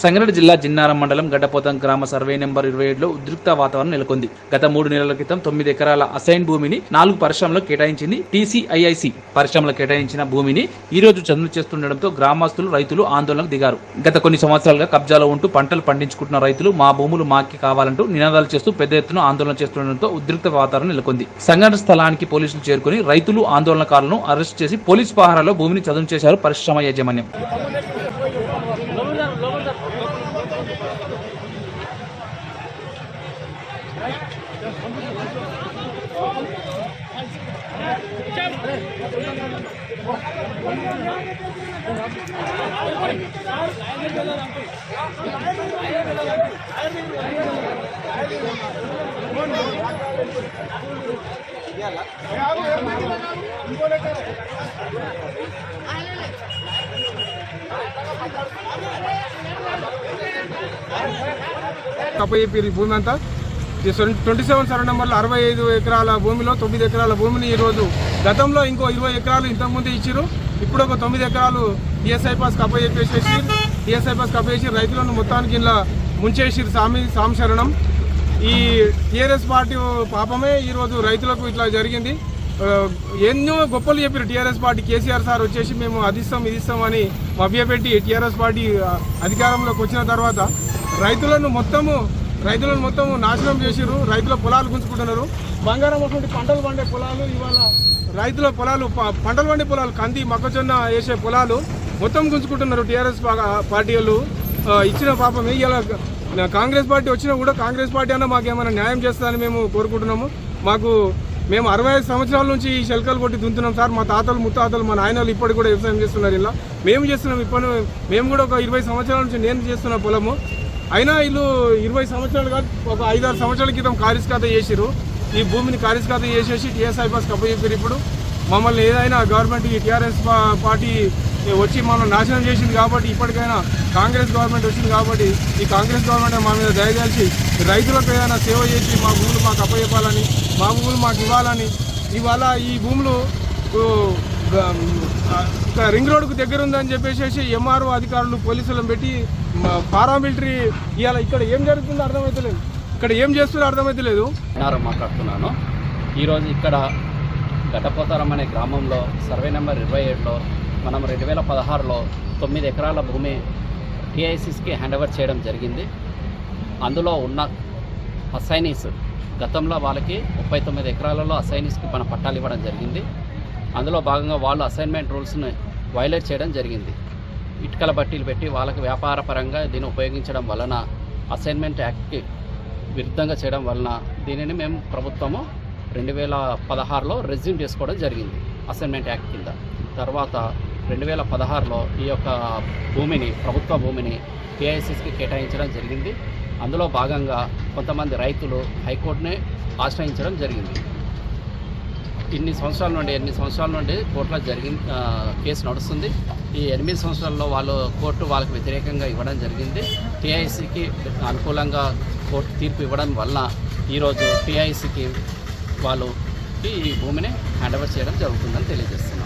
సంగారెడ్డి జిల్లా జిన్నారం మండలం గడ్డపోతం గ్రామ సర్వే నెంబర్ ఇరవై ఏడులో ఉద్రిక్త వాతావరణం నెలకొంది. గత మూడు నెలల క్రితం తొమ్మిది ఎకరాల అసైన్ భూమిని నాలుగు పరిశ్రమలకు కేటాయించింది టీసీఐఐసి. పరిశ్రమలకు కేటాయించిన భూమిని ఈ రోజు చదును చేస్తుండటంతో గ్రామస్తులు రైతులు ఆందోళనకు దిగారు. గత కొన్ని సంవత్సరాలుగా కబ్జాలో ఉంటూ పంటలు పండించుకుంటున్న రైతులు మా భూములు మాకి కావాలంటూ నినాదాలు చేస్తూ పెద్ద ఎత్తున ఆందోళన చేస్తుండటంతో ఉద్రిక్త వాతావరణం నెలకొంది. సంఘటన స్థలానికి పోలీసులు చేరుకుని రైతులు ఆందోళనకారులను అరెస్ట్ చేసి పోలీస్ పహారాలో భూమిని చదును చేశారు పరిశ్రమ యాజమాన్యం. ఇంకోలేక కప్పయ్యేపి భూమి అంతా. ట్వంటీ సెవెన్ సర్వే నెంబర్లో అరవై ఐదు ఎకరాల భూమిలో తొమ్మిది ఎకరాల భూమిని ఈరోజు గతంలో ఇంకో ఇరవై ఎకరాలు ఇంతకుముందు ఇచ్చారు ఇప్పుడు ఒక తొమ్మిది ఎకరాలు టీఎస్ఐ పాస్ కప్పయ్యేసేసి టీఎస్ఐ పాస్ కప్పేసి రైతులను మొత్తానికి ఇలా ముంచేసిరు సామి సాంశరణం ఈ టీఆర్ఎస్ పార్టీ పాపమే ఈరోజు రైతులకు ఇట్లా జరిగింది. ఎన్నో గొప్పలు చెప్పారు టీఆర్ఎస్ పార్టీ కేసీఆర్ సార్ వచ్చేసి మేము అది ఇస్తాం ఇది అని మభ్యపెట్టి టీఆర్ఎస్ పార్టీ అధికారంలోకి వచ్చిన తర్వాత రైతులను మొత్తము రైతులను మొత్తము నాశనం చేసిర్రు. రైతుల పొలాలు గుంజుకుంటున్నారు. బంగారం అటువంటి పంటలు పండే పొలాలు ఇవాళ రైతుల పొలాలు ప- పంటలు పండే పొలాలు కంది మొక్కజొన్న వేసే పొలాలు మొత్తం గుంజుకుంటున్నారు టీఆర్ఎస్ పార్టీ వాళ్ళు. ఇచ్చిన పాపం ఇలా కాంగ్రెస్ పార్టీ వచ్చినా కూడా కాంగ్రెస్ పార్టీ అన్న మాకు ఏమైనా న్యాయం చేస్తారని మేము కోరుకుంటున్నాము. మాకు మేము అరవై ఐదు సంవత్సరాల నుంచి ఈ శల్కలు కొట్టి దుంతున్నాం సార్. మా తాతలు ముత్తాతలు మా నాయనలు ఇప్పటికి కూడా వ్యవసాయం చేస్తున్నారు ఇలా. మేము చేస్తున్నాం ఇప్పుడు మేము కూడా ఒక ఇరవై సంవత్సరాల నుంచి నేను చేస్తున్న పొలము. అయినా వీళ్ళు ఇరవై సంవత్సరాలు కాదు ఒక ఐదారు సంవత్సరాల క్రితం కారిస్కాత చేసిరు ఈ భూమిని కారిస్కాత చేసేసి టీఎస్ఐ పాస్ కప్పచెప్పారు ఇప్పుడు. మమ్మల్ని ఏదైనా గవర్నమెంట్ ఈ టీఆర్ఎస్ పార్టీ వచ్చి మమ్మల్ని నాశనం చేసింది కాబట్టి ఇప్పటికైనా కాంగ్రెస్ గవర్నమెంట్ వచ్చింది కాబట్టి ఈ కాంగ్రెస్ గవర్నమెంట్ మా మీద దయచేసి రైతులకు ఏదైనా సేవ చేసి మా భూములు మాకు అప్పచెప్పాలని మా భూములు మాకు ఇవ్వాలని ఇవాళ ఈ భూములు రింగ్ రోడ్డుకు దగ్గర ఉందని చెప్పేసి ఎంఆర్ఓ అధికారులు పోలీసులను పెట్టి పారామిలిటరీ ఇవాళ ఇక్కడ ఏం జరుగుతుందో అర్థమవుతలేదు ఇక్కడ ఏం చేస్తుందో అర్థమవుతలేదు నారం మాట్లాడుతున్నాను. ఈరోజు ఇక్కడ గడ్డపోతారం అనే గ్రామంలో సర్వే నెంబర్ ఇరవై ఏడులో మనం రెండు వేల పదహారులో తొమ్మిది ఎకరాల భూమి టీఐసిస్కి హ్యాండ్ ఓవర్ చేయడం జరిగింది. అందులో ఉన్న అసైనీస్ గతంలో వాళ్ళకి ముప్పై తొమ్మిది ఎకరాలలో అసైనీస్కి మన పట్టాలు ఇవ్వడం జరిగింది. అందులో భాగంగా వాళ్ళు అసైన్మెంట్ రూల్స్ని వైలేట్ చేయడం జరిగింది. ఇటుకల బట్టీలు పెట్టి వాళ్ళకి వ్యాపార పరంగా దీన్ని ఉపయోగించడం వలన అసైన్మెంట్ యాక్ట్కి విరుద్ధంగా చేయడం వలన దీనిని మేము ప్రభుత్వము రెండు వేల పదహారులో రెజ్యూమ్ చేసుకోవడం జరిగింది అసైన్మెంట్ యాక్ట్ కింద. తర్వాత రెండు వేల పదహారులో ఈ యొక్క భూమిని ప్రభుత్వ భూమిని కేఐసిస్కి కేటాయించడం జరిగింది. అందులో భాగంగా కొంతమంది రైతులు హైకోర్టుని ఆశ్రయించడం జరిగింది. ఇన్ని సంవత్సరాల నుండి ఎన్ని సంవత్సరాల నుండి కోర్టులో జరిగింది కేసు నడుస్తుంది. ఈ ఎనిమిది సంవత్సరాల్లో వాళ్ళు కోర్టు వాళ్ళకి వ్యతిరేకంగా ఇవ్వడం జరిగింది. టీఐసీకి అనుకూలంగా కోర్టు తీర్పు ఇవ్వడం వల్ల ఈరోజు టీఐసీకి వాళ్ళు ఈ భూమిని హ్యాండ్ ఓవర్ చేయడం జరుగుతుందని తెలియజేస్తారు